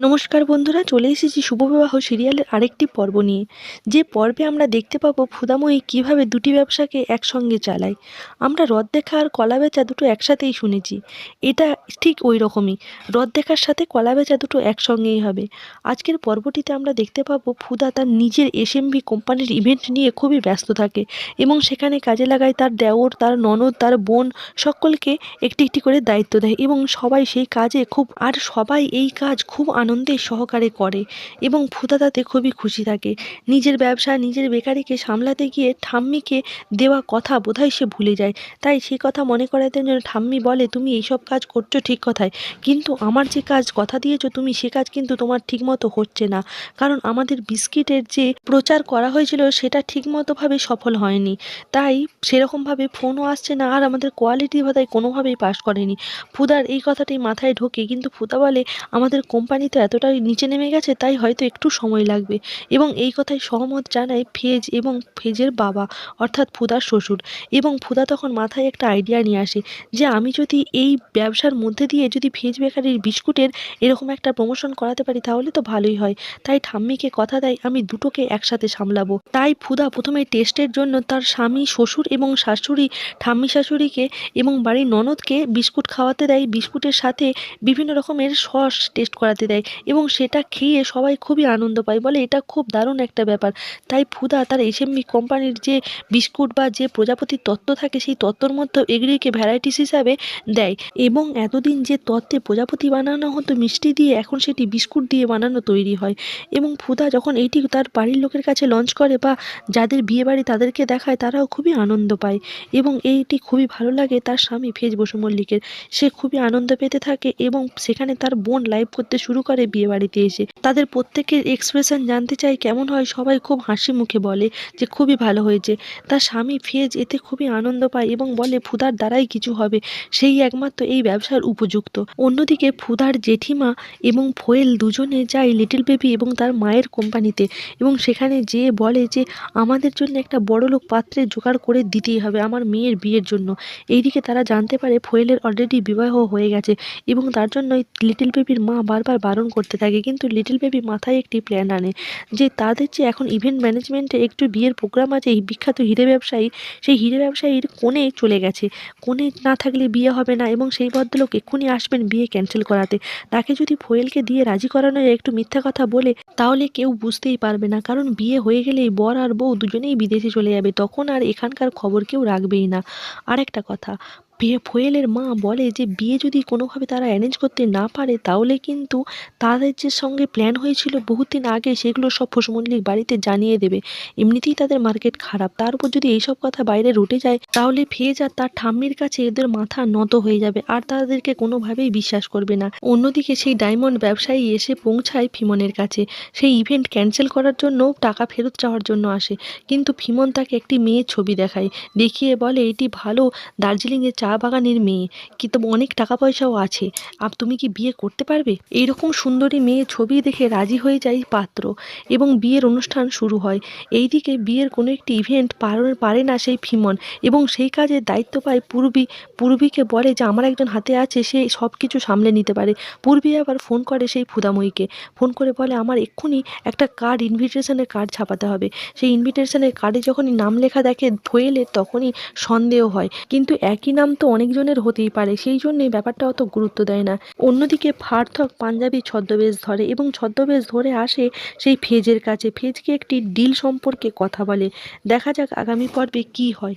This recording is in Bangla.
নমস্কার বন্ধুরা, চলে এসেছি শুভবিবাহ সিরিয়ালের আরেকটি পর্ব নিয়ে। যে পর্বে আমরা দেখতে পাবো ফুদাময়ী কীভাবে দুটি ব্যবসাকে একসঙ্গে চালায়। আমরা রদ দেখা আর কলা বেচা দুটো একসাথেই শুনেছি। এটা ঠিক ওই রকমই। রদ দেখার সাথে কলা বেচা দুটো একসঙ্গেই হবে। আজকের পর্বটিতে আমরা দেখতে পাবো ফুদা তার নিজের এসএমবি কোম্পানির ইভেন্ট নিয়ে খুবই ব্যস্ত থাকে এবং সেখানে কাজে লাগায় তার দেওর, তার ননদ, তার বোন সকলকে একটি একটি করে দায়িত্ব দেয় এবং সবাই সেই কাজে খুব, আর সবাই এই কাজ খুব আনন্দের সহকারে করে এবং ফুদা তাতে খুবই খুশি থাকে। নিজের ব্যবসা, নিজের বেকারিকে সামলাতে গিয়ে ঠাম্মিকে দেওয়া কথা বোধহয় সে ভুলে যায়। তাই সেই কথা মনে করাতে জন্য ঠাম্মি বলে, তুমি এইসব কাজ করছ ঠিক কথাই কিন্তু আমার যে কাজ কথা দিয়েছ তুমি, সে কাজ কিন্তু তোমার ঠিকমতো হচ্ছে না। কারণ আমাদের বিস্কিটের যে প্রচার করা হয়েছিল, সেটা ঠিকমতোভাবে সফল হয়নি। তাই সেরকমভাবে ফোনও আসছে না, আর আমাদের কোয়ালিটি বোধহয় কোনোভাবেই পাস করেনি। ফুদার এই কথাটি মাথায় ঢোকে, কিন্তু ফুদা বলে, আমাদের কোম্পানি তো এতটাই নিচে নেমে গেছে, তাই হয়তো একটু সময় লাগবে। এবং এই কথায় সহমত জানায় ফেজ এবং ফেজের বাবা, অর্থাৎ ফুদার শ্বশুর। এবং ফুদা তখন মাথায় একটা আইডিয়া নিয়ে আসে যে, আমি যদি এই ব্যবসার মধ্যে দিয়ে যদি ফেজ বেকারির বিস্কুটের এরকম একটা প্রমোশন করাতে পারি, তাহলে তো ভালোই হয়। তাই ঠাম্মিকে কথা দেয়, আমি দুটোকে একসাথে সামলাবো। তাই ফুদা প্রথমে টেস্টের জন্য তার স্বামী, শ্বশুর এবং শাশুড়ি, ঠাম্মি শাশুড়িকে এবং বাড়ির ননদকে বিস্কুট খাওয়াতে দেয়। বিস্কুটের সাথে বিভিন্ন রকমের সস টেস্ট করাতে দেয়। এবং সেটা খেয়ে সবাই খুবই আনন্দ পায়। বলে এটা খুব দারুণ একটা ব্যাপার। তাই ফুদা তার এসএমবি কোম্পানির যে বিস্কুট বা যে প্রজাপতির তত্ত্ব থাকে, সেই তত্ত্বর মধ্যে এগুলিকে ভ্যারাইটিস হিসাবে দেয় এবং এতদিন যে তত্ত্বে প্রজাপতি বানানো হতো, মিষ্টি দিয়ে এখন সেটি বিস্কুট দিয়ে বানানো তৈরি হয়। এবং ফুদা যখন এইটি তার বাড়ির লোকের কাছে লঞ্চ করে বা যাদের বিয়েবাড়ি তাদেরকে দেখায়, তারাও খুবই আনন্দ পায় এবং এইটি খুবই ভালো লাগে তার স্বামী ফেজ বসু মল্লিকের সে খুবই আনন্দ পেতে থাকে এবং সেখানে তার বোন লাইভ করতে শুরু করে। বিয়েবাড়িতে এসে তাদের প্রত্যেকের এক্সপ্রেশন জানতে চাই কেমন হয়? সবাই খুব হাসি মুখে বলে যে, খুবই ভালো হয়েছে। তার স্বামী ফেজ এতে খুবই আনন্দ পায় এবং বলে, ফুদার দ্বারাই কিছু হবে। সেই একমাত্র এই ব্যবসার উপযুক্ত। অন্যদিকে ফুদার জেঠিমা এবং ফোয়েল দুজনে যায় লিটল বেবি এবং তার মায়ের কোম্পানিতে এবং সেখানে যেয়ে বলে যে, আমাদের জন্য একটা বড়লোক পাত্রের জোগাড় করে দিতেই হবে আমার মেয়ের বিয়ের জন্য। এইদিকে তারা জানতে পারে ফোয়েলের অলরেডি বিবাহ হয়ে গেছে এবং তার জন্যই লিটল বেবির মা বারবার বারণ করতে থাকে। কিন্তু লিটল বেবি মাথায় একটি প্ল্যান আনে যে তাদের যে এখন ইভেন্ট ম্যানেজমেন্টে একটু বিয়ের প্রোগ্রাম আছে, এই বিখ্যাত হিরে ব্যবসায়ী, সেই হিরে ব্যবসায়ীর কোণে চলে গেছে। কোণে না থাকলে বিয়ে হবে না এবং সেই ভদ্রলোক এক্ষুনি আসবেন বিয়ে ক্যান্সেল করাতে। তাকে যদি ফোয়েলকে দিয়ে রাজি করানো যায় একটু মিথ্যা কথা বলে, তাহলে কেউ বুঝতেই পারবে না। কারণ বিয়ে হয়ে গেলেই বর আর বউ দুজনেই বিদেশে চলে যাবে, তখন আর এখানকার খবর কেউ রাখবেই না। আর একটা কথা ফোয়েলের মা বলে যে, বিয়ে যদি কোনোভাবে তারা অ্যারেঞ্জ করতে না পারে, তাহলে কিন্তু তাদের যে সঙ্গে প্ল্যান হয়েছিল বহুত দিন আগে, সেগুলো সব ফোস বাড়িতে জানিয়ে দেবে। এমনিতেই তাদের মার্কেট খারাপ। তার উপর যদি এইসব কথা বাইরে রুটে যায়, তাহলে ফেজ আর তার ঠাম্মির কাছে এদের মাথা নত হয়ে যাবে, আর তাদেরকে কোনোভাবেই বিশ্বাস করবে না। অন্যদিকে সেই ডায়মন্ড ব্যবসায়ী এসে পৌঁছায় ফিমনের কাছে। সেই ইভেন্ট ক্যান্সেল করার জন্য টাকা ফেরত চাওয়ার জন্য আসে। কিন্তু ফিমন তাকে একটি মেয়ের ছবি দেখায়। দেখিয়ে বলে, এটি ভালো। দার্জিলিংয়ের চা বাগানের মেয়ে কিন্তু অনেক টাকা পয়সাও আছে আর তুমি কি বিয়ে করতে পারবে? এইরকম সুন্দরী মেয়ে ছবি দেখে রাজি হয়ে যায় পাত্র এবং বিয়ের অনুষ্ঠান শুরু হয়। এইদিকে বিয়ের কোনো একটি ইভেন্ট পার না সেই ফিমন এবং সেই কাজের দায়িত্ব পায় পূর্বী। পূর্বীকে বলে যে, আমার একজন হাতে আছে, সে সব কিছু সামলে নিতে পারে। পূর্বী আবার ফোন করে সেই ফুদাময়ীকে। ফোন করে বলে, আমার এক্ষুনি একটা কার্ড ইনভিটেশনের কার্ড ছাপাতে হবে। সেই ইনভিটেশনের কার্ডে যখনই নাম লেখা দেখে ফোয়েলের তখনই সন্দেহ হয়। কিন্তু একই নাম তো অনেকজনের হতেই পারে, সেই জন্যই ব্যাপারটা অত গুরুত্ব দেয় না। অন্যদিকে ফার্থক পাঞ্জাবি ছদ্মবেশ ধরে এবং ছদ্মবেশ ধরে আসে সেই ফেজের কাছে। ফেজকে একটি ডিল সম্পর্কে কথা বলে। দেখা যাক আগামী পর্বে কি হয়।